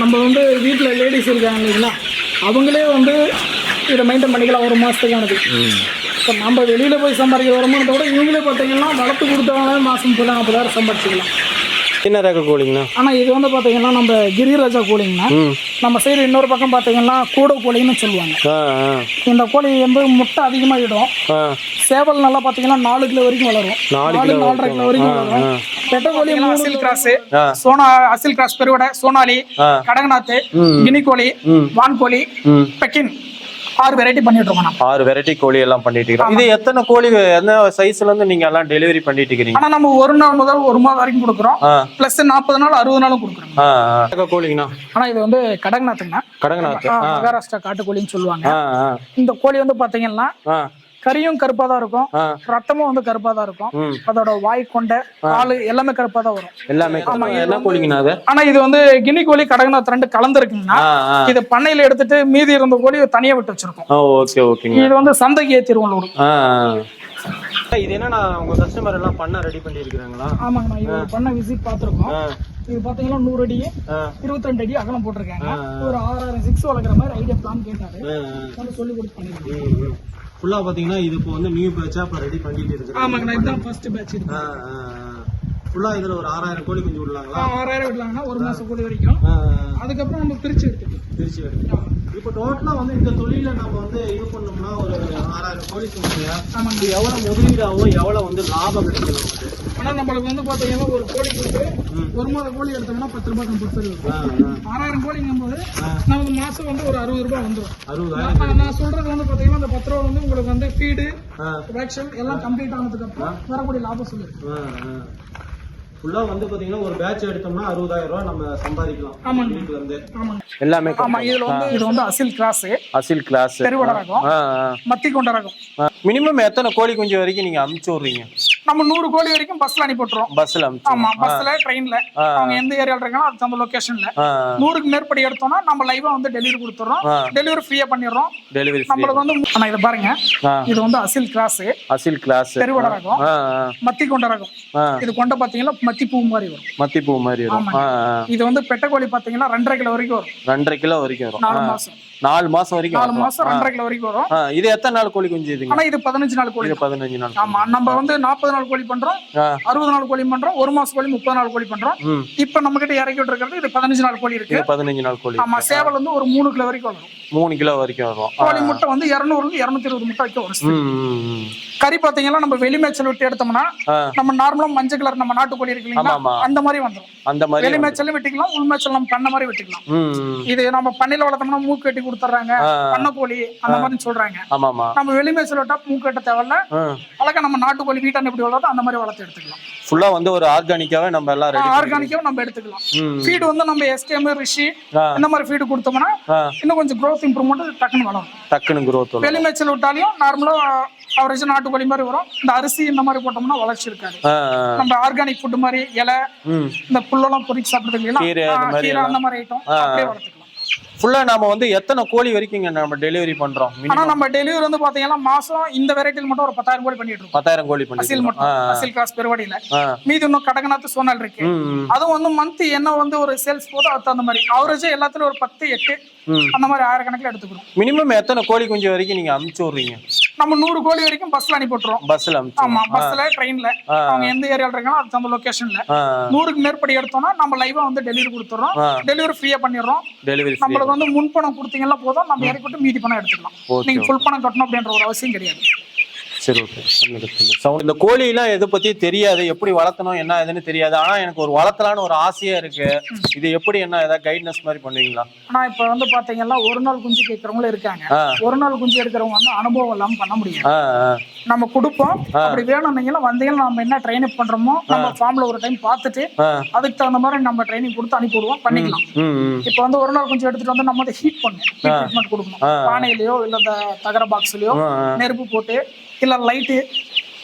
நம்ம வந்து வீட்டில் லேடிஸ் இருக்காங்க இல்லைங்களா? அவங்களே வந்து இதை மெயின்டைன் பண்ணிக்கலாம் ஒரு மாதத்துக்கானது இப்போ நம்ம வெளியில் போய் சம்பாதிக்கிற வருமானத்தை விட இவங்களே பார்த்தீங்கன்னா வளர்த்து கொடுத்தவங்க மாதம் ஃபுல்லாக நாற்பதாயிரம் சம்பாதிச்சிக்கலாம். என்ன ரக கோழிங்கண்ணா ஆனால் இது வந்து பார்த்தீங்கன்னா நம்ம கிரிராஜா கோழிங்கன்னா ம். நம்ம சைடு இன்னொரு பக்கம் பார்த்தீங்கன்னா கூட கோழின்னு சொல்லுவாங்க. இந்த கோழி வந்து முட்டை அதிகமாக இடும் சேவல் நல்லா பார்த்தீங்கன்னா நாலு கிலோ வரைக்கும் வளரும். நாலு நாலரை கிலோ வரைக்கும் வளரும். பெட்ட கோழி அசில் கிராஸ். சோனா அசில் கிராஸ் பெருவடை சோனாலி. கடகநாத்து ம். கினி கோழி ம். வான்கோழி பெக்கின். ஆறு வெரைட்டி பண்ணிட்டு இருக்கோம் ஆறு வெரைட்டி கோழி எல்லாம் பண்ணிட்டு இருக்கிறோம் இது எத்தனை கோழி என்ன சைஸ்ல இருந்து நீங்க எல்லாம் டெலிவரி பண்ணிட்டு இருக்கிறீங்க? ஆனா நம்ம ஒரு நாள் முதல் ஒரு மாதம் வரைக்கும் கொடுக்குறோம். பிளஸ் நாற்பது நாள் அறுபது நாளும் கொடுக்குறோம். கோழிங்கண்ணா. ஆனா இது வந்து கடகநாத்துங்க கடங்கநாத்து ஆ, ஆ மகாராஷ்டிரா காட்டுக்கோழின்னு சொல்லுவாங்க. இந்த கோழி வந்து பாத்தீங்கன்னா கறியும் கருப்பா தான் இருக்கும். ரத்தமும் வந்து கருப்பா தான் இருக்கும். அதோட வாய் கொண்டை காலு எல்லாமே கருப்பா தான் வரும். எல்லாமே ஆனா இது வந்து கினி கோழி கடகநாத் ரெண்டு கலந்துருக்குங்கன்னா இது பண்ணையில எடுத்துட்டு மீதி இருந்த கோழி தனியா விட்டு வச்சிருக்கோம். ஓகே ஓகேங்க. இது வந்து சந்தைக்கு ஏத்திருவோம். இது என்னண்ணா உங்க கஸ்டமர் எல்லாம் பண்ண ரெடி பண்ணி இருக்கிறாங்களா ஆமாங்கண்ணா இது பண்ண விசிட் பார்த்துருக்கோம். ஆ. இது பாத்தீங்கன்னா நூறு அடி ஆ. இருபத்தெண்டு அடி அகலம் போட்டிருக்காங்க. ஒரு ஆறாயிரம் சிக்ஸ் வளர்க்குற மாதிரி ஐடியா பிளான் கேட்டாரு. சொல்லி கொடுத்து பண்ணிருக்கோம். ஃபுல்லா பாத்தீங்கன்னா இது இப்போ வந்து நியூ பேட்சா இப்போ ரெடி பண்ணிட்டு இருக்கு ஆமாங்கண்ணா இதுதான் ஃபர்ஸ்ட் பேட்ச் ஃபுல்லா இதுல ஒரு ஆறாயிரம் கோழி குஞ்சு விடலாங்களா? ஆறாயிரம் விடலாங்கன்னா ஒரு மாசம் கூட வரைக்கும். அதுக்கப்புறம் நம்ம பிரிச்சு எடுத்துக்கலாம். திருச்சி வரைக்கும் இப்போ டோட்டலா வந்து இந்த தொழில நம்ம வந்து இது பண்ணோம்னா ஒரு ஆறாயிரம் கோழி ஆமாங்க. இது எவ்வளவு முதலீடாகும் எவ்வளவு வந்து லாபம் கிடைக்கும் நமக்கு ஆனா நம்மளுக்கு வந்து பாத்தீங்கன்னா ஒரு கோழி கொடுத்து. ஒரு மாதம் கோழி எடுத்தோம்னா பத்து ரூபாய் கம்பல்சரி. ஆறாயிரம் கோழிங்கும் போது. நமக்கு மாசம் வந்து ஒரு அறுபது ரூபாய் வந்துடும் அறுபதாயிரம் நான் சொல்றது வந்து பாத்தீங்கன்னா அந்த பத்து ரூபா வந்து உங்களுக்கு வந்து ஃபீடு ஆ, வேக்சின் எல்லாம் கம்ப்ளீட் ஆனதுக்கு அப்புறம் வரக்கூடிய லாபம் சொல்லு ஆ, ஆ. ஃபுல்லா வந்து பாத்தீங்கன்னா ஒரு பேட்ச் எடுத்தோம்னா அறுபதாயிரம் ரூபாய் நம்ம சம்பாதிக்கலாம் ஆமாங்க. வீட்டுல இருந்து எல்லாமே ஆமா இதுல வந்து இது வந்து அசில் கிராஸ் அசில் கிளாஸ் பெருவடை ரகம் மத்தி கொண்ட ரகம். மினிமம் எத்தனை கோழி குஞ்சு வரைக்கும் நீங்க அமுச்சு விடுறீங்க? நம்ம நூறு கோழி வரைக்கும் பஸ்ல அனுப்பி விட்டுறோம் பஸ்ல ஆமா பஸ்ல ட்ரெயின்ல. அவங்க எந்த ஏரியால இருக்காங்களோ அதுக்கு அந்த லொகேஷன்ல நூறுக்கு மேற்படி எடுத்தோம்னா நம்ம லைவா வந்து டெலிவரி கொடுத்துறோம். டெலிவரி ஃப்ரீயா பண்ணிடுறோம். டெலிவரி நம்மளுக்கு வந்து ஆனா இதை பாருங்க. இது வந்து அசில் கிராஸ் அசில் கிளாஸ் பெருவடை ரகம் மத்தி கொண்ட ரகம் இது கொண்ட பாத்தீங்கன்னா மத்தி பூ மாதிரி வரும். மத்திப்பூ மாதிரி வரும். இது வந்து பெட்டை கோழி பாத்தீங்கன்னா ரெண்டரை கிலோ வரைக்கும் வரும். ரெண்டரை கிலோ வரைக்கும் வரும். நாலு. மாசம். நாலு மாசம் வரைக்கும் நாலு. மாசம் ரெண்டரை கிலோ வரைக்கும் வரும். இது எத்தனை நாள் கோழி குஞ்சு ஆனா இது பதினஞ்சு நாள் கோழி பதினஞ்சு நாள் ஆமா நம்ம வந்து நாற்பது நாள் கோழி பண்றோம் அறுபது நாள் கோழி பண்றோம் ஒரு மாசம் கோழி முப்பது நாள் கோழி பண்றோம். இப்ப நம்ம கிட்ட இறக்கி விட்டுருக்கிறது இது பதினஞ்சு நாள் கோழி இருக்கு. பதினஞ்சு நாள் கோழி ஆமா சேவல் வந்து ஒரு மூணு கிலோ வரைக்கும் வரும். மூணு கிலோ வரைக்கும் வரும். கோழி முட்டை வந்து இருநூறுல இருந்து இருநூத்தி இருபது முட்டை வைக்க வரும். கறி பாத்தீங்கன்னா நம்ம வெளி மேய்ச்சல் விட்டு எடுத்தோம்னா நம்ம நார்மலா மஞ்சள் கலர் நம்ம நாட்டுக்கோழி இருக்கு இல்லைங்களா. அந்த மாதிரி வந்துடும் அந்த மாதிரி வெளி மேய்ச்சலும் வெட்டிக்கலாம் உள் மேய்ச்சல் நம்ம பண்ண மாதிரி வெட்டிக்கலாம். இது நம்ம பண்ணையில வளர்த்தோம்னா மூக்கு கட்டி கொடுத்துட்றாங்க ஆ, பண்ணக்கோழி அந்த மாதிரி சொல்றாங்க. நம்ம வெளி மேய்ச்சல் விட்டா மூக்கு கட்ட தேவையில்ல. அழகா நம்ம நாட்டுக்கோழி வீட்டாண்ட எப்படி வளர்த்தோ அந்த மாதிரி வளர்த்து எடுத்துக்கலாம். ஃபுல்லா வந்து ஒரு ஆர்கானிக்காவே நம்ம எல்லாம் ரெடி ஆர்கானிக்காவும் நம்ம எடுத்துக்கலாம். ஃபீடு வந்து நம்ம எஸ்டிஎம் ரிஷி. இந்த மாதிரி ஃபீடு கொடுத்தோம்னா இன்னும் கொஞ்சம் growth இம்ப்ரூவ்மெண்ட் டக்குன்னு வளரும் டக்குன்னு growth வரும். வெளி மேய்ச்சல் விட்டாலையும் நார்மலா அவரேஜ் நாட்டுக்கோழி மாதிரி வரும். இந்த அரிசி இந்த மாதிரி போட்டோம்னா வளர்ச்சி இருக்காது. நம்ம ஆர்கானிக் ஃபுட் மாதிரி இலை இந்த புல்லெல்லாம் பொறிச்சு சாப்பிடுறது இல்லையா கீரை அந்த மாதிரி ஐட்டம் அப்படியே வளர்த்துக்கலாம். ஃபுல்லா நாம வந்து எத்தனை கோழி வரைக்கும் நம்ம டெலிவரி பண்றோம்? ஆனா நம்ம டெலிவரி வந்து பாத்தீங்கன்னா மாசம் இந்த வெரைட்டில மட்டும் ஒரு பத்தாயிரம் கோழி பண்ணிட்டு இருக்கோம். பத்தாயிரம் கோழி அசில் பண்ணி மட்டும் அசில் கிராஸ் பெருவாடியில. மீதி இன்னும் கடகநாத்து சோனல் இருக்கு. அதுவும் வந்து மந்த் என்ன வந்து ஒரு சேல்ஸ் போதோ அது தகுந்த மாதிரி. அவரேஜ் எல்லாத்துலயும் ஒரு பத்து எட்டு அந்த மாதிரி ஆயிரக்கணக்கில் எடுத்துக்கிறோம். மினிமம் எத்தனை கோழி குஞ்சு வரைக்கும் நீங்க அமுச்சு விடுறீங்க? நம்ம நூறு கோழி வரைக்கும் பஸ்ல அனுப்பி விட்டுறோம் பஸ்ல ஆமா பஸ்ல ட்ரெயின்ல. அவங்க எந்த ஏரியால இருக்காங்களோ அதுக்கு அந்த லொகேஷன்ல நூறுக்கு மேற்படி எடுத்தோம்னா நம்ம லைவா வந்து டெலிவரி கொடுத்துறோம். டெலிவரி ஃப்ரீயா பண்ணிடுறோம். டெலிவரி நம்மளுக்கு வந்து முன் பணம் கொடுத்தீங்கன்னா போதும். நம்ம இறக்கிட்டு மீதி பணம் எடுத்துக்கலாம். நீங்க ஃபுல் பணம் கட்டணும் அப்படின்ற ஒரு அவசியம் கிடையாது. சரி ஓகே சவுண்ட் இந்த கோழிலாம் எதை பத்தி தெரியாது எப்படி வளர்த்தணும் என்ன ஏதுன்னு தெரியாது. ஆனா எனக்கு ஒரு வளர்த்தலான்னு ஒரு ஆசையா இருக்கு. இது எப்படி என்ன ஏதாவது கைட்னஸ் மாதிரி பண்ணுவீங்களா? ஆனா இப்ப வந்து பாத்தீங்கன்னா ஒரு நாள் குஞ்சு கேட்கறவங்களும் இருக்காங்க. ஒரு நாள் குஞ்சு எடுக்கிறவங்க வந்து அனுபவம் இல்லாம பண்ண முடியாது. ஆ நம்ம கொடுப்போம். அப்படி வேணும்னீங்கன்னா வந்தீங்கன்னா நம்ம என்ன ட்ரைன் பண்றோமோ நம்ம ஃபார்ம்ல ஒரு டைம் பார்த்துட்டு அதுக்கு தகுந்த மாதிரி நம்ம ட்ரைனிங் கொடுத்து அனுப்பி விடுவோம் பண்ணிக்கலாம். இப்போ வந்து ஒரு நாள் கொஞ்சம் எடுத்துட்டு வந்து நம்ம வந்து ஹீட் பண்ணணும். ஹீட் ட்ரீட்மெண்ட் கொடுக்கணும். பானையிலயோ இல்ல இந்த தகர பாக்ஸ்லயோ. நெருப்பு போட்டு இல்ல லைட்டு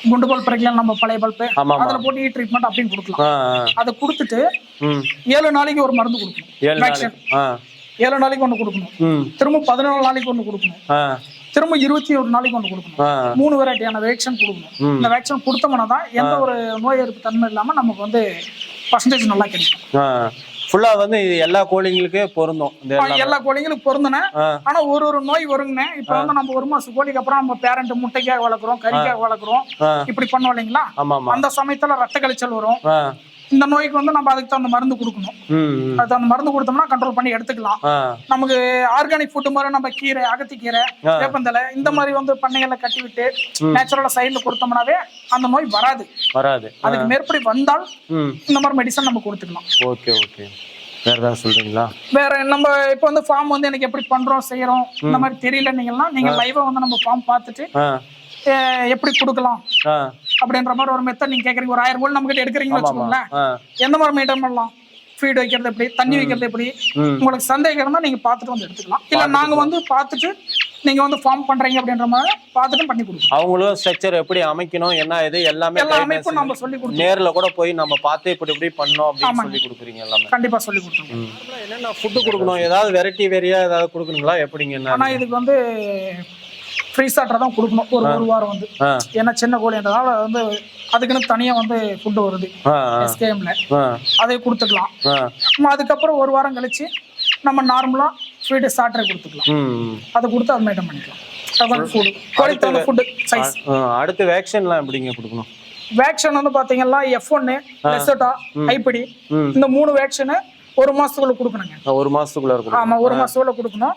குண்டு பல்ப் பிறக்கலாம் நம்ம பழைய பல்ப். அதுல போட்டு ட்ரீட்மெண்ட் அப்படின்னு கொடுக்கலாம். அதை கொடுத்துட்டு ஏழு நாளைக்கு ஒரு மருந்து கொடுக்கணும். ஏழு நாளைக்கு ஆ. ஏழு நாளைக்கு ஒன்று கொடுக்கணும். திரும்ப பதினேழு நாளைக்கு ஒன்று கொடுக்கணும். திரும்ப இருபத்தி ஒரு நாளைக்கு ஒன்று கொடுக்கணும். மூணு வெரைட்டியான வேக்சின் கொடுக்கணும். இந்த வேக்சின் கொடுத்தோம்னா தான் எந்த ஒரு நோய் எதிர்ப்பு தன்மை இல்லாம நமக்கு வந்து பர்சன்டேஜ் நல்லா கிடைக்கும். ஃபுல்லா வந்து இது எல்லா கோழிங்களுக்கு பொருந்தும். எல்லா கோழிகளுக்கும் பொருந்தன. ஆனா ஒரு ஒரு நோய் வருங்கண்ணே. இப்ப வந்து நம்ம ஒரு மாசம் கோழிக்கு அப்புறம் நம்ம பேரண்ட் முட்டைக்காக வளர்க்குறோம் கறிக்காக வளர்க்குறோம். இப்படி பண்ணோம் இல்லைங்களா? அந்த சமயத்துல ரத்த கழிச்சல் வரும். இந்த நோய்க்கு வந்து நம்ம அதுக்கு தகுந்த மருந்து கொடுக்கணும். அதுக்கு அந்த மருந்து கொடுத்தோம்னா கண்ட்ரோல் பண்ணி எடுத்துக்கலாம். நமக்கு ஆர்கானிக் ஃபுட் மாதிரி நம்ம கீரை அகத்திக்கீரை. வேப்பந்தலை இந்த மாதிரி வந்து பண்ணைகளை கட்டி விட்டு நேச்சுரலா சைடுல கொடுத்தோம்னாவே அந்த நோய் வராது. வராது. அதுக்கு மேற்படி வந்தால் இந்த மாதிரி மெடிசன் நம்ம கொடுத்துக்கலாம். Okay okay. வேற ஏதாவது சொல்றீங்களா? வேற நம்ம இப்போ வந்து ஃபார்ம் வந்து எனக்கு எப்படி பண்றோம் செய்யறோம் இந்த மாதிரி தெரியலன்னீங்கன்னா நீங்க லைவா வந்து நம்ம ஃபார்ம் பார்த்துட்டு எப்படி கொடுக்கலாம்? அப்படின்ற மாதிரி ஒரு மெத்தட் நீங்க கேக்குறீங்க. ஒரு ஆயிரம் கோல் நம்ம கிட்ட எடுக்கிறீங்கன்னு வச்சுக்கோங்களேன். எந்த மாதிரி மெயின்டைன் பண்ணலாம்? ஃபீட் வைக்கிறது எப்படி? தண்ணி வைக்கிறது எப்படி? உங்களுக்கு சந்தேகம் இருந்தா நீங்க பார்த்துட்டு வந்து எடுத்துக்கலாம். இல்ல நாங்க வந்து பார்த்துட்டு நீங்க வந்து ஃபார்ம் பண்றீங்க அப்படின்ற மாதிரி பார்த்துட்டு பண்ணி கொடுக்கலாம். அவங்களும் ஸ்ட்ரக்சர் எப்படி அமைக்கணும் என்ன இது எல்லாமே எல்லா அமைப்பும் நம்ம சொல்லி கொடுத்தோம் நேர்ல கூட போய் நம்ம பார்த்து இப்படி இப்படி பண்ணோம் அப்படின்னு சொல்லி கொடுக்குறீங்க எல்லாமே. கண்டிப்பா சொல்லி கொடுத்தோம் ம். என்னென்ன ஃபுட்டு கொடுக்கணும்? ஏதாவது வெரைட்டி வெரியா ஏதாவது கொடுக்கணுங்களா? எப்படிங்க என்ன ஆனா இதுக்கு வந்து ஃப்ரீ ஸ்டார்டர் தான் கொடுக்கணும். ஒரு ஒரு வாரம் வந்து. ஏன்னா சின்ன கோழின்றதால வந்து அதுக்குன்னு தனியா வந்து ஃபுட்டு வருது. எஸ்கேஎம்ல அதை கொடுத்துக்கலாம். நம்ம அதுக்கப்புறம் ஒரு வாரம் கழிச்சு நம்ம நார்மலா ஃபீடு ஸ்டார்டரை கொடுத்துக்கலாம். அதை கொடுத்து அது மெயின்டைன் பண்ணிக்கலாம். ஃபுட்டு சைஸ் அடுத்து வேக்சின்லாம் எப்படிங்க கொடுக்கணும்? வேக்சின் வந்து பாத்தீங்கன்னா எஃப் ஒன்னு லெசோட்டா ம். இந்த மூணு வேக்சினை ஒரு மாசத்துக்குள்ள கொடுக்கணுங்க. ஒரு மாசத்துக்குள்ள ஆமா ஒரு மாசத்துக்குள்ள கொடுக்கணும்.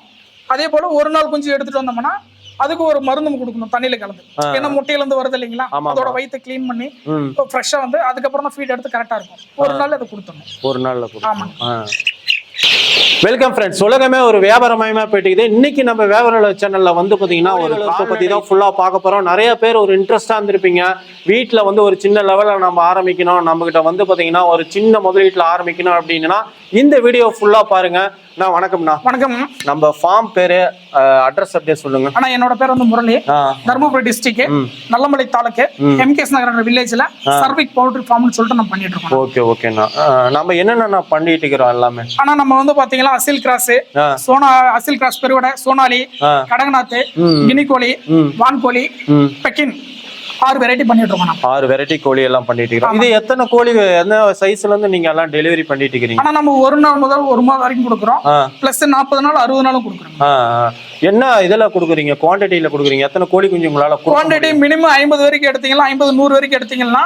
அதே போல ஒரு நாள் குஞ்சு எடுத்துட்டு வந்தோம்னா அதுக்கு ஒரு மருந்து கொடுக்கணும் தண்ணியில கலந்து. ஏன்னா முட்டையில இருந்து வருது இல்லைங்களா? அதோட வயித்தை க்ளீன் பண்ணி ஃப்ரெஷ்ஷா வந்து அதுக்கப்புறம் தான் ஃபீட் எடுத்து கரெக்டா இருக்கும். ஒரு நாள் அதை கொடுத்துடணும். ஒரு நாள்ல ஆமா. வெல்கம் ஃப்ரெண்ட்ஸ் உலகமே ஒரு வியாபாரமயமா போயிட்டு இன்னைக்கு நம்ம வியாபார சேனல்ல வந்து பாத்தீங்கன்னா ஒரு பத்தி தான் ஃபுல்லா பார்க்க போறோம். நிறைய பேர் ஒரு இன்ட்ரெஸ்டா இருந்திருப்பீங்க. வீட்ல வந்து ஒரு சின்ன லெவல்ல நம்ம ஆரம்பிக்கணும். நம்ம கிட்ட வந்து பாத்தீங்கன்னா ஒரு சின்ன முதலீட்டுல ஆரம்பிக்கணும் அப்படின்னா இந்த வீடியோ ஃபுல்லா பாருங்க. நான் வணக்கம்ண்ணா. வணக்கம். நம்ம ஃபார்ம் பேரு அட்ரஸ் அப்படியே சொல்லுங்க. ஆனா என்னோட பேர் வந்து முரளி. தருமபுரி டிஸ்ட்ரிக்ட் நல்லமலை தாலுக்கு எம்கேஎஸ் நகர் வில்லேஜ்ல சர்விக் பவுல்ட்ரி ஃபார்ம்னு சொல்லிட்டு நம்ம பண்ணிட்டு இருக்கோம். ஓகே ஓகேண்ணா. நம்ம என்னென்ன பண்ணிட்டு இருக்கிறோம் எல்லாமே? ஆனா நம்ம வந்து பாத்தீங்கன்னா அசில் கிராஸ். சோனா அசில் கிராஸ் பெருவடை சோனாலி. கடகநாத் கினிக்கோழி. வான்கோழி. பெக்கின். ஆறு வெரைட்டி பண்ணிட்டு இருக்கோம் ஆறு வெரைட்டி கோழி எல்லாம் பண்ணிட்டு இருக்கிறோம் இது எத்தனை கோழி என்ன சைஸ்ல இருந்து நீங்க எல்லாம் டெலிவரி பண்ணிட்டு இருக்கிறீங்க ஆனா நம்ம ஒரு நாள் முதல் ஒரு மாதம் வரைக்கும் கொடுக்குறோம். பிளஸ் நாற்பது நாள் அறுபது நாளும் கொடுக்குறோம். என்ன இதுல கொடுக்குறீங்க? குவான்டிட்டியில கொடுக்குறீங்க? எத்தனை கோழி குஞ்சு உங்களால குவான்டிட்டி மினிமம் ஐம்பது வரைக்கும் எடுத்தீங்கன்னா ஐம்பது நூறு வரைக்கும் எடுத்தீங்கன்னா.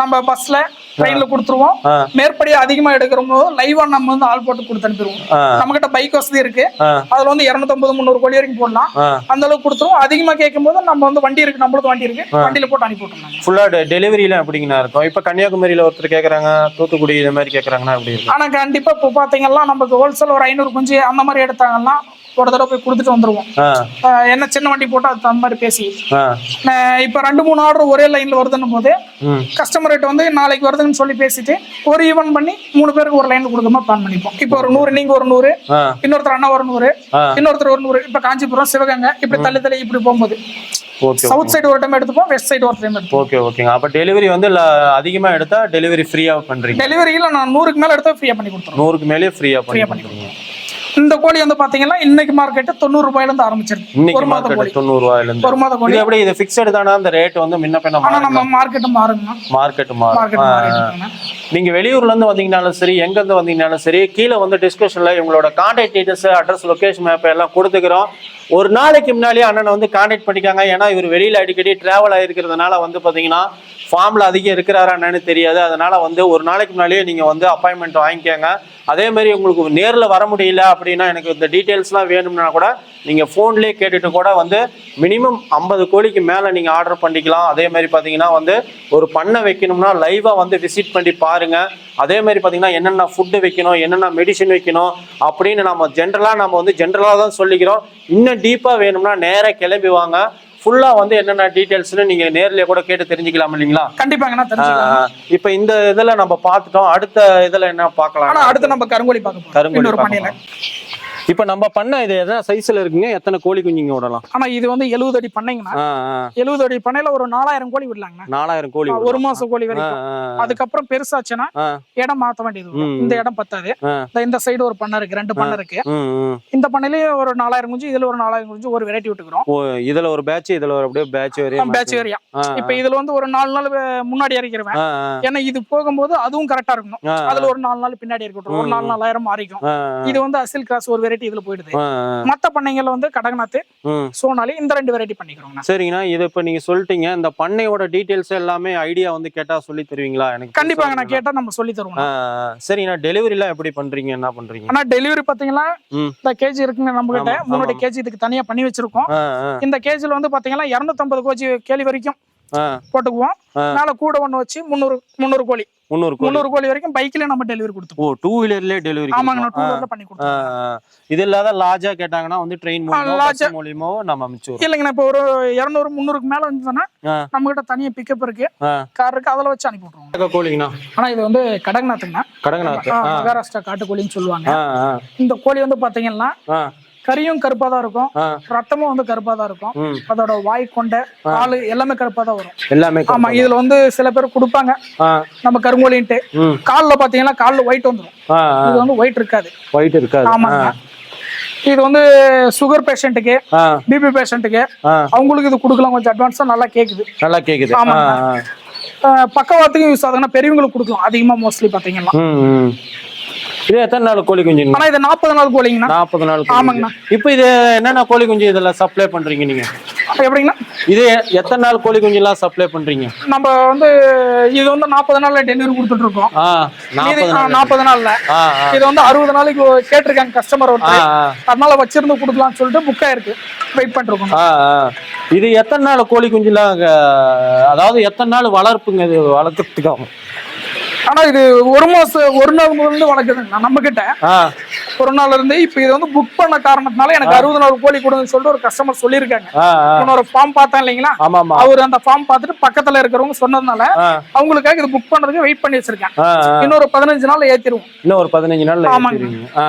நம்ம பஸ்ல ட்ரெயின்ல கொடுத்துருவோம். மேற்படி அதிகமா எடுக்கிறவங்க லைவா நம்ம வந்து ஆள் போட்டு கொடுத்து அனுப்பிடுவோம். நம்ம கிட்ட பைக் வசதி இருக்கு. அதுல வந்து இருநூத்தம்பது முந்நூறு கோழி வரைக்கும் போடலாம். அந்த அளவுக்கு கொடுத்துருவோம். அதிகமா கேட்கும் போது நம்ம வந்து வண்டி இருக்கு நம்மளுக்கு வண்டி இருக்கு. வண்டியில போட்டு அனுப்பி விட்டுருந்தாங்க ஃபுல்லா டெலிவரிலாம் எப்படிங்கண்ணா இருக்கும் இப்ப கன்னியாகுமரியில ஒருத்தர் கேக்குறாங்க தூத்துக்குடி இது மாதிரி கேக்குறாங்கன்னா இருக்கும் ஆனா கண்டிப்பா இப்போ பாத்தீங்கன்னா நமக்கு ஹோல்சேல் ஒரு ஐநூறு குஞ்சு அந்த மாதிரி எடுத்தாங்கன்னா ஒரு தடவை போய் கொடுத்துட்டு வந்துருவோம். என்ன சின்ன வண்டி போட்டு அது அந்த மாதிரி பேசி. இப்ப ரெண்டு மூணு ஆர்டர் ஒரே லைன்ல வருதுன்னும் போது கஸ்டமர் ரேட் வந்து நாளைக்கு வருதுன்னு சொல்லி பேசிட்டு ஒரு ஈவென்ட் பண்ணி மூணு பேருக்கு ஒரு லைன்ல கொடுக்குற மாதிரி பிளான் பண்ணிப்போம். இப்போ ஒரு நூறு நீங்க ஒரு நூறு இன்னொருத்தர் அண்ணா ஒரு நூறு. இன்னொருத்தர் ஒரு நூறு இப்ப காஞ்சிபுரம் சிவகங்கை இப்படி தள்ளி தள்ளி இப்படி போகும்போது. சவுத் சைடு ஒரு டைம் எடுத்துப்போம் வெஸ்ட் சைடு ஒரு டைம் எடுத்துப்போம். ஓகே ஓகேங்க. அப்ப டெலிவரி வந்து அதிகமா எடுத்தா டெலிவரி ஃப்ரீயா பண்றீங்க? டெலிவரியில நான் நூறுக்கு மேல எடுத்தா ஃப்ரீயா பண்ணி கொடுத்துருவோம். நூறுக்கு மேலேயே ஃப்ரீயா பண்ணி பண்ணி கொடுக்குறீங்க இந்த கோழி வந்து பாத்தீங்கன்னா இன்னைக்கு மார்க்கெட் தொண்ணூறு ரூபாயில இருந்து ஆரம்பிச்சிருக்கு ஒரு மாத கோழி. தொண்ணூறு ரூபாயில இருந்து ஒரு மாத கோழி. எப்படி இது ஃபிக்ஸட் தானா? அந்த ரேட் வந்து முன்ன பின்ன நம்ம மார்க்கெட் மாறுங்க. மார்க்கெட் மாறும். நீங்க வெளியூர்ல இருந்து வந்தீங்கனாலும் சரி எங்க இருந்து வந்தீங்கனாலும் சரி கீழே வந்து டிஸ்கிரிப்ஷன்ல இவங்களோட contact details address location map எல்லாம் கொடுத்துக்கிறோம். ஒரு நாளைக்கு முன்னாடியே அண்ணனை வந்து கான்டாக்ட் பண்ணிக்காங்க. ஏன்னா இவர் வெளியில அடிக்கடி டிராவல் ஆயிருக்கிறதுனால வந்து பாத்தீங்கன்னா ஃபார்ம்ல அதிகம் இருக்கிறாரா என்னன்னு தெரியாது. அதனால வந்து ஒரு நாளைக்கு முன்னாடியே நீங்க வந்து அப்பாயின்மெண்ட் வாங்கிக்கோங்க. அதே மாதிரி உங்களுக்கு நேர்ல வர முடியல அப்படின்னா எனக்கு இந்த டீட்டெயில்ஸ்லாம் வேணும்னா கூட நீங்கள் ஃபோன்லேயே கேட்டுட்டு கூட வந்து மினிமம் ஐம்பது கோழிக்கு மேலே நீங்கள் ஆர்டர் பண்ணிக்கலாம். அதே மாதிரி பார்த்தீங்கன்னா வந்து ஒரு பண்ணை வைக்கணும்னா லைவாக வந்து விசிட் பண்ணி பாருங்கள் அதே மாதிரி பார்த்தீங்கன்னா என்னென்ன ஃபுட்டு வைக்கணும் என்னென்ன மெடிசின் வைக்கணும் அப்படின்னு நம்ம ஜென்ரலாக நம்ம வந்து ஜென்ரலாக தான் சொல்லிக்கிறோம். இன்னும் டீப்பாக வேணும்னா நேராக கிளம்பி வாங்க. ஃபுல்லா வந்து என்னென்ன டீட்டெயில்ஸ்னு நீங்க நேர்லயே கூட கேட்டு தெரிஞ்சுக்கலாம் இல்லைங்களா? கண்டிப்பாங்கண்ணா இப்ப இந்த இதுல நம்ம பார்த்துட்டோம். அடுத்த இதுல என்ன பார்க்கலாம்? அடுத்து நம்ம கருங்கோழி பார்க்க போறோம். கருங்கோழி இப்போ நம்ம பண்ண இது எத்தனை சைஸ்ல இருக்குங்க? எத்தனை கோழி குஞ்சுங்க விடலாம்? ஆனா இது வந்து எழுபது அடி பண்ணைங்கண்ணா எழுபது அடி பண்ணையில ஒரு நாலாயிரம் கோழி விடலாங்கண்ணா நாலாயிரம் கோழி ஒரு மாசம் கோழி வரைக்கும். அதுக்கப்புறம் பெருசாச்சுன்னா இடம் மாத்த வேண்டியது. இந்த இடம் பத்தாது. இந்த- சைடு ஒரு பண்ணை இருக்கு ரெண்டு பண்ணை இருக்கு. இந்த பண்ணையிலயும் ஒரு நாலாயிரம் குஞ்சு இதுல ஒரு நாலாயிரம் குஞ்சு ஒரு வெரைட்டி விட்டுக்கிறோம். இதுல ஒரு பேட்ச் இதுல ஒரு அப்படியே பேட்ச் வரையும் பேட்ச் ஏரியா இப்ப இதுல வந்து ஒரு நாலு நாள் முன்னாடி இறக்கிடுவேன் ஏன்னா இது போகும்போது அதுவும் கரெக்டா இருக்கணும். அதுல ஒரு நாலு நாள் பின்னாடி இருக்கட்டும் ஒரு நாலு நாலாயிரம் மாறிக்கும். இது வந்து அசில் கிராஸ் ஒரு வெரைட்டி இதுல போயிடுது. மத்த பண்ணைங்கள்ல வந்து கடகநாத்து ம். சோனாலி இந்த ரெண்டு வெரைட்டி பண்ணிக்கிறோங்க சரிங்கண்ணா. இது இப்ப நீங்க சொல்லிட்டீங்க. இந்த பண்ணையோட டீடைல்ஸ் எல்லாமே ஐடியா வந்து கேட்டா சொல்லி தருவீங்களா? எனக்கு கண்டிப்பாங்க நான் கேட்டா நம்ம சொல்லி தருவோம். சரிங்கண்ணா. டெலிவரி எல்லாம் எப்படி பண்றீங்க? என்ன பண்றீங்க? ஆனா டெலிவரி பாத்தீங்கன்னா. இந்த கேஜி இருக்குங்க நம்ம கிட்ட. முன்னாடி. கேஜி இதுக்கு தனியா பண்ணி வச்சிருக்கோம். இந்த கேஜில வந்து பாத்தீங்கன்னா இருநூத்தம்பது கோஜி கேலி வரைக்கும். போட்டுக்குவோம். மேல கூட ஒண்ணு வச்சு முந்நூறு முந்நூறு கோழி. முந்நூறு முந்நூறு கோழி வரைக்கும் பைக்லயே நம்ம டெலிவரி கொடுத்துருவோம். ஓ டூ வீலர்லயே டெலிவரி ஆமாங்க டூ வீலர்ல பண்ணி கொடுத்துருவோம். இது இல்லாத லார்ஜா கேட்டாங்கன்னா வந்து ட்ரெயின் பஸ் மூலியமோ நம்ம அனுப்பிச்சு இல்லைங்கண்ணா இப்போ ஒரு இருநூறு முந்நூறுக்கு மேல இருந்ததுன்னா. நம்ம கிட்ட தனியா பிக்கப் இருக்கு. கார் இருக்கு அதில் வச்சு அனுப்பி விட்ருவோம் விடுறோம் கோழிங்கண்ணா? ஆனா இது வந்து கடகநாத்துங்கண்ணா. ஆ, மகாராஷ்டிரா காட்டுக்கோழின்னு சொல்லுவாங்க. ஆ, ஆ, இந்த கோழி வந்து பாத்தீங்கன்னா கறியும் கருப்பா தான் இருக்கும். ரத்தமும் வந்து கருப்பா தான் இருக்கும். அதோட வாய் கொண்டை காலு எல்லாமே கருப்பா தான் வரும். எல்லாமே ஆமா இதுல வந்து சில பேர் கொடுப்பாங்க. நம்ம கருங்கோழின்ட்டு. ம். கால்ல பாத்தீங்கன்னா கால்ல ஒயிட் வந்துடும். இது வந்து ஒயிட் இருக்காது. ஒயிட் இருக்காது. ஆமாங்க இது வந்து சுகர் பேஷண்ட்டுக்கு பிபி பேஷண்ட்டுக்கு. அவங்களுக்கு இது கொடுக்கலாம். கொஞ்சம் அட்வான்ஸா நல்லா கேக்குது. நல்லா கேக்குது. ஆ, ஆமாங்க. ஆ. அஹ் பக்கவாத்துக்கும் யூஸ் ஆகுதுன்னா பெரியவங்களுக்கு கொடுக்கலாம். அதிகமா மோஸ்ட்லி பாத்தீங்கன்னா. இது எத்தனை நாள் கோழி குஞ்சுங்க? ஆனா இது நாற்பது நாள் கோழிங்கண்ணா. நாற்பது நாள் ஆமாங்கண்ணா. குஞ்சு. இப்போ இது என்னென்ன கோழி குஞ்சு இதெல்லாம் சப்ளை பண்றீங்க நீங்க? எப்படிங்கன்னா இது எத்தனை நாள் கோழி குஞ்சு எல்லாம் சப்ளை பண்றீங்க? நம்ம வந்து இது வந்து நாற்பது நாள்ல டெலிவரி கொடுத்துட்டு இருக்கோம் நாற்பது நாள் நாற்பது நாள்ல. இது வந்து அறுபது நாளைக்கு கேட்டிருக்காங்க கஸ்டமர் ஒருத்தர். அதனால வச்சிருந்து கொடுக்கலாம்னு சொல்லிட்டு புக் ஆயிருக்கு. வெயிட் பண்ணிருக்கோம். இது எத்தனை நாள் கோழி குஞ்சுலாம் அஹ், அதாவது எத்தனை நாள் வளர்ப்புங்க இது வளர்க்கறதுக்காகும் ஆனா இது ஒரு மாசம் ஒரு நாள் முதல்ல வளர்க்குதுங்க நம்ம கிட்ட ஒரு நாள்ல இருந்து இப்ப இது வந்து புக் பண்ண காரணத்தினால எனக்கு அறுபது நாள் கோழி கொடுங்கன்னு சொல்லிட்டு ஒரு கஸ்டமர் சொல்லியிருக்காங்க. இன்னொரு ஃபார்ம் பார்த்தேன் இல்லைங்களா? அவர் அந்த ஃபார்ம் பார்த்துட்டு பக்கத்துல இருக்கிறவங்க சொன்னதுனால அவங்களுக்காக இது புக் பண்றதுக்கு வெயிட் பண்ணி வச்சிருக்கேன். இன்னொரு பதினஞ்சு நாள்ல ஏத்திருவோம் இன்னும் ஒரு பதினஞ்சு ஆ.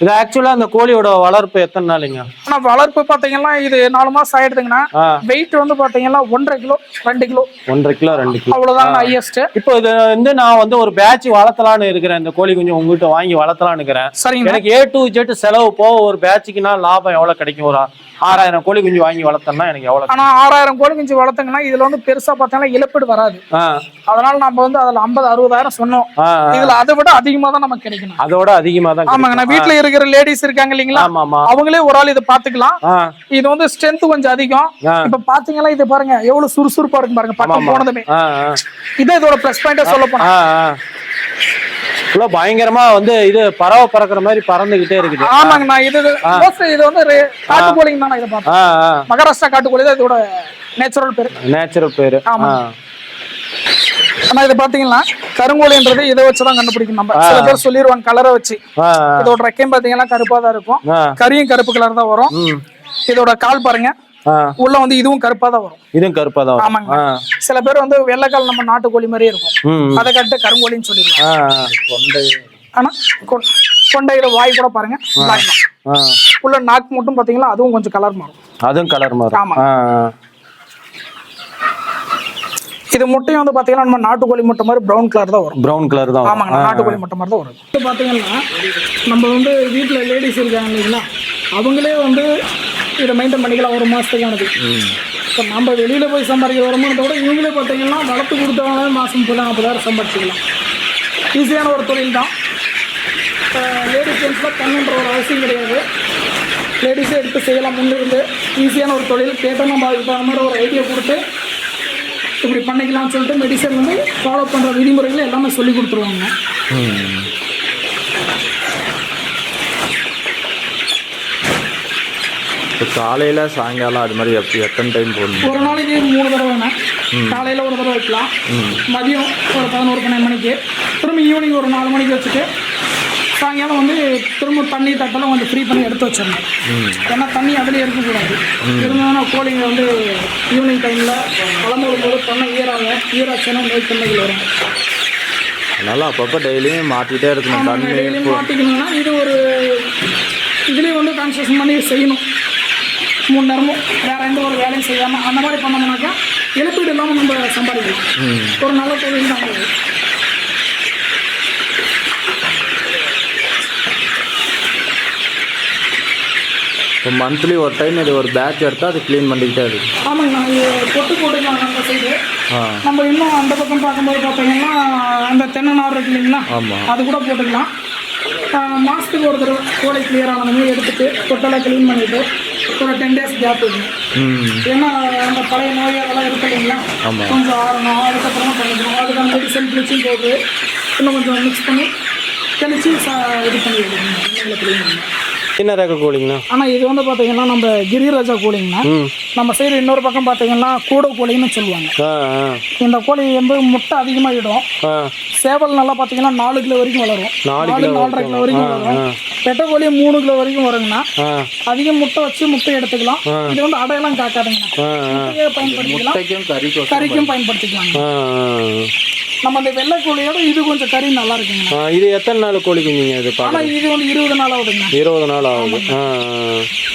இது ஆக்சுவலா அந்த கோழியோட வளர்ப்பு எத்தனை நாளுங்க? ஆனா வளர்ப்பு பாத்தீங்கன்னா இது நாலு மாசம் ஆயிடுதுங்கன்னா வெயிட் வந்து பாத்தீங்கன்னா ஒன்றரை கிலோ ரெண்டு கிலோ. ஒன்றரை கிலோ ரெண்டு கிலோ. அவ்வளவுதாங்க ஹையஸ்ட் இப்போ இது வந்து நான் வந்து ஒரு பேட்ச் வளர்த்தலான்னு இருக்கிறேன். இந்த கோழி குஞ்சு உங்ககிட்ட வாங்கி வளர்த்தலான்னு இருக்கிறேன். சரிங்க எனக்கு ஏ டு ஜெட் செலவு போக ஒரு பேட்சுக்குனா லாபம் எவ்வளவு கிடைக்கும்? ஒரு ஆறாயிரம் கோழி குஞ்சு வாங்கி வளர்த்தோம்னா எனக்கு எவ்வளவு ஆனா ஆறாயிரம் கோழி குஞ்சு வளர்த்தங்கன்னா இதுல வந்து பெருசா பார்த்தீங்கன்னா இழப்பீடு வராது. அதனால நம்ம வந்து அதுல ஐம்பது அறுபதாயிரம் சொன்னோம். இதுல அதை விட அதிகமா தான் நமக்கு கிடைக்கணும் அதோட அதிகமா தான் ஆமாங்க நான் வீட்டுல இருக்கிற லேடிஸ் இருக்காங்க இல்லைங்களா? அவங்களே ஒரு ஆள் இதை பாத்துக்கலாம் இது வந்து ஸ்ட்ரென்த் கொஞ்சம் அதிகம். இப்ப பாத்தீங்கன்னா இது பாருங்க எவ்வளவு சுறுசுறுப்பா இருக்கு பாருங்க பக்கம் போனதுமே. ஆ ஆ. இதே இதோட பிளஸ் பாயிண்டா சொல்ல போனா. பயங்கரமா வந்து இது பறவை பறக்கிற மாதிரி பறந்துகிட்டே இருக்குது. ஆமாங்க நான் இது இது வந்து re- காட்டுக்கோழிங்க தான் நான் இதை பார்த்தேன் மகாராஷ்டிரா காட்டுக்கோழி தான் இதோட நேச்சுரல் பேரு. நேச்சுரல் பேரு. ஆமா. ஆனா இது பாத்தீங்கன்னா கருங்கோழின்றது இதை வச்சுதான் கண்டுபிடிக்கும் நம்ம சில பேர் சொல்லிடுவாங்க கலரை வச்சு. இதோட ரெக்கையும் பாத்தீங்கன்னா கருப்பா தான் இருக்கும். கரியும் கருப்பு கலர் தான் வரும். இதோட கால் பாருங்க. உள்ள வந்து இதுவும் கருப்பா தான் வரும். இதுவும் கருப்பா தான் வரும். ஆமாங்க. சில பேர் வந்து வெள்ளைக்கால் நம்ம நாட்டுக்கோழி மாதிரியே இருக்கும். அதை கட்டு கருங்கோழின்னு சொல்லிடுவாங்க. ஆனா கொண்டையில வாய் கூட பாருங்க. உள்ள நாக்கு மட்டும் பாத்தீங்கன்னா அதுவும் கொஞ்சம் கலர் மாறும். அதுவும் கலர் மாறும். ஆமா. இது முட்டையும் வந்து பாத்தீங்கன்னா நம்ம நாட்டுக்கோழி முட்டை மாதிரி பிரவுன் கலர் தான் வரும். ப்ரௌன் கலர் தான் வரும். ஆமாங்க நாட்டுக்கோழி முட்டை மாதிரி தான் வரும். இப்போ பாத்தீங்கன்னா நம்ம வந்து வீட்டுல லேடிஸ் இருக்காங்க இல்லைங்களா? அவங்களே வந்து இதை மெயின்டைன் பண்ணிக்கலாம் ஒரு மாசத்துக்கானது. இப்போ நம்ம வெளியில போய் சம்பாதிக்கிற வருமானத்தை விட இவங்களே பார்த்தீங்கன்னா வளர்த்து கொடுத்தவங்களே மாசம் ஃபுல்லாக நாற்பதாயிரம் சம்பாதிச்சிக்கலாம். ஈஸியான ஒரு தொழில் தான். லேடிஸ் ஜென்ஸ்லாம் பண்ணுன்ற ஒரு அவசியம் கிடையாது. லேடிஸே எடுத்து செய்யலாம் முன்னிருந்து. ஈஸியான ஒரு தொழில் கேட்டால் நம்ம அதுக்கு தகுந்த மாதிரி ஒரு ஐடியா கொடுத்து இப்படி பண்ணிக்கலாம்னு சொல்லிட்டு மெடிசன் வந்து ஃபாலோ பண்ணுற விதிமுறைகளை எல்லாமே சொல்லி கொடுத்துருவாங்க. இப்போ காலையில் சாயங்காலம் அது மாதிரி எப்ப எத்தனை டைம் போடணும்? ஒரு நாளைக்கு மூணு தடவைண்ணே காலையில் ஒரு தடவை வைக்கலாம். மதியம் ஒரு பதினோரு பன்னெண்டு மணிக்கு. திரும்ப ஈவினிங் ஒரு நாலு மணிக்கு வச்சுட்டு சாயங்காலம் வந்து திரும்ப தண்ணி தட்டெல்லாம் கொஞ்சம் ஃப்ரீ பண்ணி எடுத்து வச்சிடணும். ஏன்னா தண்ணி அதிலே இருக்கக்கூடாது. இருந்தாலும் கோழிங்க வந்து ஈவினிங் டைமில் கிளம்பும் போது பண்ண ஈராக ஈராச்சுன்னா நோய் தன்மைகள் வரும். அதனால் அப்பப்போ டெய்லியும் மாற்றிட்டே இருக்கணும். தண்ணி டெய்லியும் மாட்டிக்கணும்னா இது ஒரு இதுலேயும் வந்து கான்சன்ட்ரேஷன் பண்ணி செய்யணும். மூணு நேரமும் வேறு எந்த ஒரு வேலையும் செய்யாமல் அந்த மாதிரி பண்ணோம்னாக்கா இழப்பீடு இல்லாமல் நம்ம சம்பாதிக்கலாம். ஒரு நல்ல தொழில் தான் இப்போ மந்த்லி ஒரு டைம் இது ஒரு பேட்ச் எடுத்தால் அது க்ளீன் பண்ணிக்கிட்டே இருக்கு. ஆமாங்கண்ணா இது பொட்டு போட்டுக்கலாம் நம்ம சைடு நம்ம இன்னும் அந்த பக்கம் பார்க்கும்போது பார்த்தீங்கன்னா அந்த தென்னை நார் இருக்கு இல்லைங்களா? ஆமாம் அது கூட போட்டுக்கலாம். ஆஹ் மாசத்துக்கு ஒரு தடவை கோழி கிளியர் ஆனதுமே எடுத்துட்டு தொட்டெல்லாம் க்ளீன் பண்ணிட்டு ஒரு டென் டேஸ் கேப் இருக்கும் ம். ஏன்னா அந்த பழைய நோய் அதெல்லாம் இருக்கு இல்லைங்களா. கொஞ்சம் ஆறணும் அதுக்கப்புறமா பண்ணிக்கணும். அதுக்கான மெடிசன் ப்ளீச்சிங் போட்டு இன்னும் கொஞ்சம் மிக்ஸ் பண்ணி தெளிச்சு ச இது பண்ணி க்ளீன் பண்ணணும் என்ன ரக கோழிங்கண்ணா ஆனால் இது வந்து பார்த்தீங்கன்னா நம்ம கிரிராஜா கோழிங்கண்ணா நம்ம சைடு இன்னொரு பக்கம் பார்த்தீங்கன்னா கூடை கோழின்னு சொல்லுவாங்க. இந்த கோழி வந்து முட்டை அதிகமாக இடும் சேவல் நல்லா பார்த்தீங்கன்னா நாலு கிலோ வரைக்கும் வளரும். நாலு நாலரை கிலோ வரைக்கும் வளரும். பெட்ட கோழி மூணு கிலோ வரைக்கும் வருங்கண்ணா ஆ. அதிக முட்டை வச்சு முட்டை எடுத்துக்கலாம். இது வந்து அடையெல்லாம் காக்காதுங்கண்ணா. பயன்படுத்திக்கலாம். கறிக்கும் பயன்படுத்திக்கலாம். நம்ம அந்த வெள்ளை கோழியோட இது கொஞ்சம் கறி நல்லா இருக்குங்கண்ணா ஆ. இது எத்தனை நாள் கோழி குஞ்சுங்க இது ஆனால் இது வந்து இருபது நாள் ஆகுதுங்கண்ணா இருபது நாள் ஆகுது.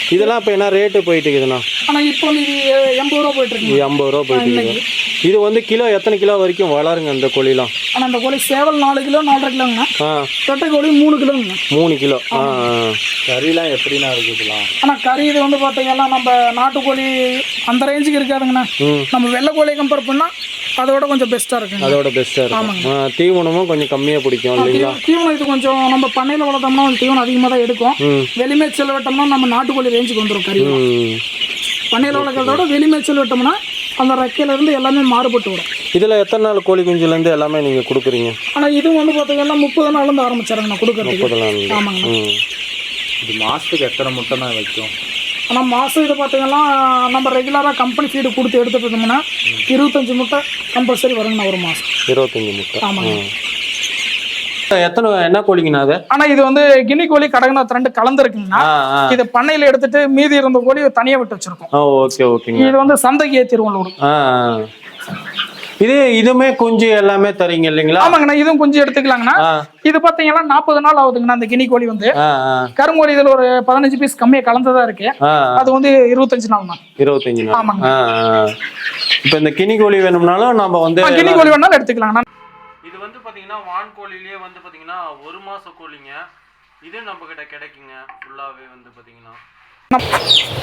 இதெல்லாம் இப்போ என்ன ரேட்டு போயிட்டு இருக்குதுண்ணா? ஆனால் இப்போ வந்து இது எண்பது ரூபா போயிட்டு இது இருக்குங்க ஐம்பது ரூபா போயிட்டு இருக்குது இது வந்து கிலோ எத்தனை கிலோ வரைக்கும் வளருங்க இந்த கோழிலாம்? ஆனால் அந்த கோழி சேவல் நாலு கிலோ நாலரை கிலோங்கண்ணா ஆ. பெட்டை கோழி மூணு கிலோங்கண்ணா மூணு கிலோ. ஆ ஆ. கறிலாம் எப்படிண்ணா இருக்குதுலாம்? ஆனால் கறி இது வந்து பார்த்தீங்கன்னா நம்ம நாட்டுக்கோழி அந்த ரேஞ்சுக்கு இருக்காதுங்கண்ணா. நம்ம வெள்ளை கோழியை கம்பேர் பண்ணால் அதோட கொஞ்சம் பெஸ்ட்டாக இருக்குங்க. அதோட பெஸ்ட்டாக இருக்கும். தீவனமும் கொஞ்சம் கம்மியாக பிடிக்கும் இல்லைங்களா? தீவனம் இது கொஞ்சம் நம்ம பண்ணையில் வளர்த்தோம்னா கொஞ்சம் தீவனம் அதிகமாக தான் எடுக்கும். ம். வெளிமேய்ச்சல் விட்டோம்னா நம்ம நாட்டுக்கோழி ரேஞ்சுக்கு வந்துடும் கறி ம். பண்ணையில் வளர்க்கறத விட வெளிமேய்ச்சல் விட்டோம்னா அந்த ரெக்கையிலேருந்து எல்லாமே மாறுபட்டு வரும். இதில் எத்தனை நாள் கோழி குஞ்சுலேருந்து எல்லாமே நீங்கள் கொடுக்குறீங்க? ஆனால் இது வந்து பார்த்தீங்கன்னா முப்பது நாள்லேருந்து ஆரம்பிச்சாருங்க நான் கொடுக்கறதுக்கு. முப்பது நாள் ஆமாங்க. இது மாதத்துக்கு எத்தனை முட்டை தான் வைக்கும்? ஆனால் மாதம் இது பார்த்தீங்கன்னா நம்ம ரெகுலராக கம்பெனி ஃபீடு கொடுத்து எடுத்துட்டு இருந்தோம்னா இருபத்தஞ்சி முட்டை கம்பல்சரி வருங்கண்ணா ஒரு மாதம் இருபத்தஞ்சி முட்டை. ஆமாங்க. எத்தனை என்ன கோழிங்கண்ணா அது? ஆனால் இது வந்து கின்னி கோழி கடகநாத் ரெண்டு கலந்துருக்குங்கண்ணா. இது பண்ணையில் எடுத்துட்டு மீதி இருந்த கோழி தனியாக விட்டு வச்சிருக்கோம். ஓகே ஓகேங்க. இது வந்து சந்தைக்கு ஆ. இது இதுமே குஞ்சு எல்லாமே தரீங்க இல்லைங்களா? ஆமாங்கண்ணா இதுவும் கொஞ்சம் எடுத்துக்கலாங்கண்ணா. இது பார்த்தீங்கன்னா நாற்பது நாள் ஆகுதுங்கண்ணா அந்த கினி கோழி வந்து. கருங்கோழி இதில் ஒரு பதினஞ்சு பீஸ் கம்மியாக கலந்ததா இருக்கு. அது வந்து இருபத்தஞ்சு நாள் தான் இருபத்தஞ்சு நாள். ஆமாங்க. இப்போ இந்த கினி கோழி வேணும்னாலும் நம்ம வந்து கினி கோழி வேணாலும் எடுத்துக்கலாங்கண்ணா. இது வந்து பாத்தீங்கன்னா வான் கோழிலேயே வந்து பாத்தீங்கன்னா ஒரு மாச கோழிங்க. இது நம்ம கிட்ட கிடைக்குங்க. ஃபுல்லாவே வந்து பாத்தீங்கன்னா.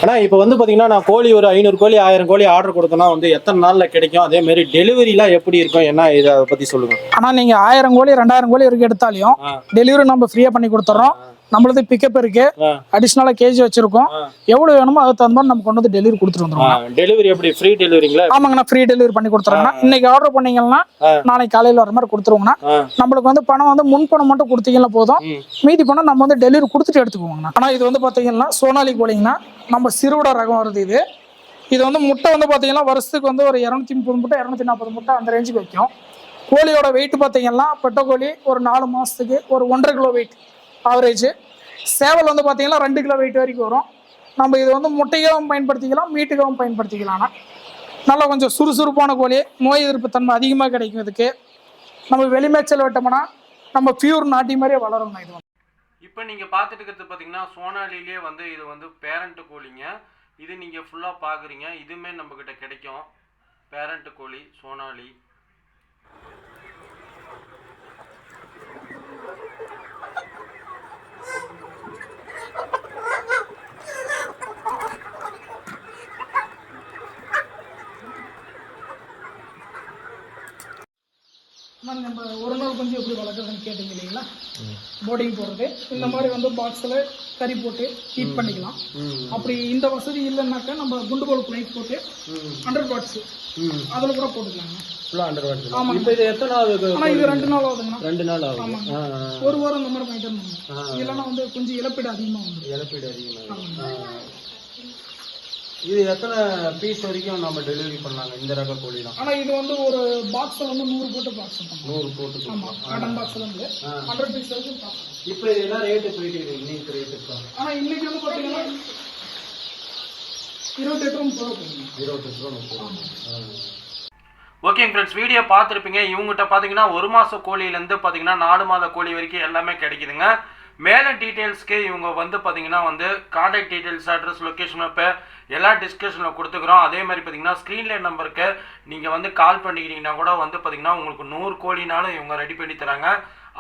ஆனா இப்போ வந்து பாத்தீங்கன்னா நான் கோழி ஒரு ஐநூறு கோழி ஆயிரம் கோழி ஆர்டர் கொடுத்தனா வந்து எத்தனை நாள்ல கிடைக்கும்? அதே மாதிரி டெலிவரிலாம் எப்படி இருக்கும்? என்ன இதை பத்தி சொல்லுங்க. ஆனால் நீங்கள் ஆயிரம் கோழி ரெண்டாயிரம் கோழி இருக்கு எடுத்தாலையும் ஆ. டெலிவரி நம்ம ஃப்ரீயாக பண்ணி கொடுத்துட்றோம் நம்மளது பிக்கப் இருக்கு. ஆ. அடிஷ்னலாக கேஜி வச்சிருக்கோம். ஆ. எவ்வளோ வேணுமோ அதுக்கு தகுந்த மாதிரி நம்ம கொண்டு வந்து டெலிவரி கொடுத்துட்டு வந்துருவோம். டெலிவரி எப்படி? ஃப்ரீ டெலிவரிங்களா ஆமாங்கண்ணா ஃப்ரீ டெலிவரி பண்ணி கொடுத்துறோங்கண்ணா. இன்னைக்கு ஆர்டர் பண்ணீங்கன்னா. நாளைக்கு காலையில் வர மாதிரி கொடுத்துருவோங்கண்ணா. நம்மளுக்கு வந்து பணம் வந்து முன் பணம் மட்டும் கொடுத்தீங்கன்னா போதும். மீதி பணம் நம்ம வந்து டெலிவரி கொடுத்துட்டு எடுத்துக்குவோங்கண்ணா. ஆனால் இது வந்து பார்த்தீங்கன்னா சோனாலி கோழிங்கண்ணா. நம்ம சிறுவிட ரகம் வருது இது. இது வந்து முட்டை வந்து பார்த்தீங்கன்னா வருஷத்துக்கு வந்து ஒரு இரநூத்தி முப்பது முட்டை இரநூத்தி நாற்பது முட்டை அந்த ரேஞ்சுக்கு வைக்கும். கோழியோட வெயிட் பார்த்தீங்கன்னா பெட்டை கோழி ஒரு நாலு மாதத்துக்கு ஒரு ஒன்றரை கிலோ வெயிட் ஆவரேஜ் சேவல் வந்து பார்த்தீங்கன்னா ரெண்டு கிலோ வெயிட் வரைக்கும் வரும். நம்ம இது வந்து முட்டையாகவும் பயன்படுத்திக்கலாம் மீட்டுக்காகவும் பயன்படுத்திக்கலாம்னா நல்லா கொஞ்சம் சுறுசுறுப்பான கோழி நோய் எதிர்ப்பு தன்மை அதிகமாக கிடைக்கும் இதுக்கு. நம்ம வெளிமேச்சல் விட்டோம்னா நம்ம பியூர் நாட்டி மாதிரியே வளரும் இது வந்து. இப்போ நீங்கள் பார்த்துட்டு இருக்கிறது பார்த்தீங்கன்னா சோனாலிலே வந்து இது வந்து பேரண்ட்டு கோழிங்க. இது நீங்கள் ஃபுல்லாக பார்க்குறீங்க இதுவுமே நம்மக்கிட்ட கிடைக்கும். பேரண்ட்டு கோழி சோனாலி. ஆனா நம்ம ஒரு நாள் கொஞ்சம் எப்படி வளர்க்குறதுன்னு கேட்டீங்க இல்லைங்களா? போர்டிங் போடுறது இந்த மாதிரி வந்து பாக்ஸில் கறி போட்டு ஹீட் பண்ணிக்கலாம். அப்படி இந்த வசதி இல்லைன்னாக்கா நம்ம குண்டு கோல் பிளைட் போட்டு ஹண்ட்ரட் வாட்ஸ் அதில் கூட போட்டுக்கலாங்க. ரெண்டு நாள் ஆகும். ஒரு வாரம் இந்த மாதிரி மெயின்டைன் பண்ணணும். இல்லைன்னா வந்து கொஞ்சம் இழப்பீடு அதிகமாக இழப்பீடு அதிகமாக இது எத்தனை பீஸ் வரைக்கும் நம்ம டெலிவரி பண்ணலாங்க? இந்த ரக கோழிலாம் ஆனால் இது வந்து ஒரு பாக்ஸில் வந்து நூறு போட்டு பாக்ஸ் நூறு போட்டு ஆமாம் காட்டன் பாக்ஸில் வந்து ஹண்ட்ரட் பீஸ் வரைக்கும் இப்போ இது என்ன ரேட்டு போயிட்டு இருக்கு? இன்னைக்கு ரேட்டு இருக்கா ஆனால் இன்னைக்கு வந்து பார்த்தீங்கன்னா இருபத்தெட்டு ரூபா போகுதுங்க. இருபத்தெட்டு ரூபா முப்பது ஓகேங்க ஃப்ரெண்ட்ஸ் வீடியோ பார்த்துருப்பீங்க. இவங்ககிட்ட பார்த்தீங்கன்னா ஒரு மாத கோழியிலேருந்து பார்த்தீங்கன்னா நாலு மாத கோழி வரைக்கும் எல்லாமே கிடைக்குதுங்க. மேலே டீட்டெயில்ஸ்க்கு இவங்க வந்து பார்த்தீங்கன்னா வந்து காண்டாக்ட் டீட்டெயில்ஸ் அட்ரஸ் லொக்கேஷன் இப்போ எல்லா டிஸ்கஷனில் கொடுத்துக்கிறோம். அதே மாதிரி பார்த்தீங்கன்னா ஸ்க்ரீனில் நம்பருக்கு நீங்கள் வந்து கால் பண்ணிக்கிட்டீங்கன்னா கூட வந்து பார்த்தீங்கன்னா உங்களுக்கு நூறு கோழினாலும் இவங்க ரெடி பண்ணி தராங்க.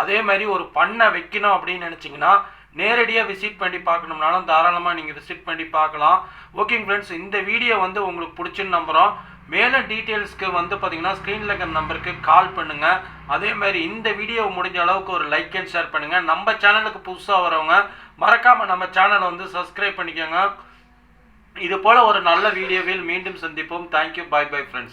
அதே மாதிரி ஒரு பண்ணை வைக்கணும் அப்படின்னு நினச்சிங்கன்னா நேரடியாக விசிட் பண்ணி பார்க்கணும்னாலும் தாராளமாக நீங்கள் விசிட் பண்ணி பார்க்கலாம். ஓகேங்க ஃப்ரெண்ட்ஸ் இந்த வீடியோ வந்து உங்களுக்கு பிடிச்சுன்னு நம்புகிறோம் மேலே டீட்டெயில்ஸ்க்கு வந்து பார்த்தீங்கன்னா ஸ்க்ரீனில் இருக்கிற நம்பருக்கு கால் பண்ணுங்கள் அதே மாதிரி இந்த வீடியோ முடிஞ்ச அளவுக்கு ஒரு லைக் அண்ட் ஷேர் பண்ணுங்கள் நம்ம சேனலுக்கு புதுசாக வரவங்க மறக்காமல் நம்ம சேனலை வந்து சப்ஸ்கிரைப் பண்ணிக்கோங்க. இது போல் ஒரு நல்ல வீடியோவில் மீண்டும் சந்திப்போம். Thank you bye bye friends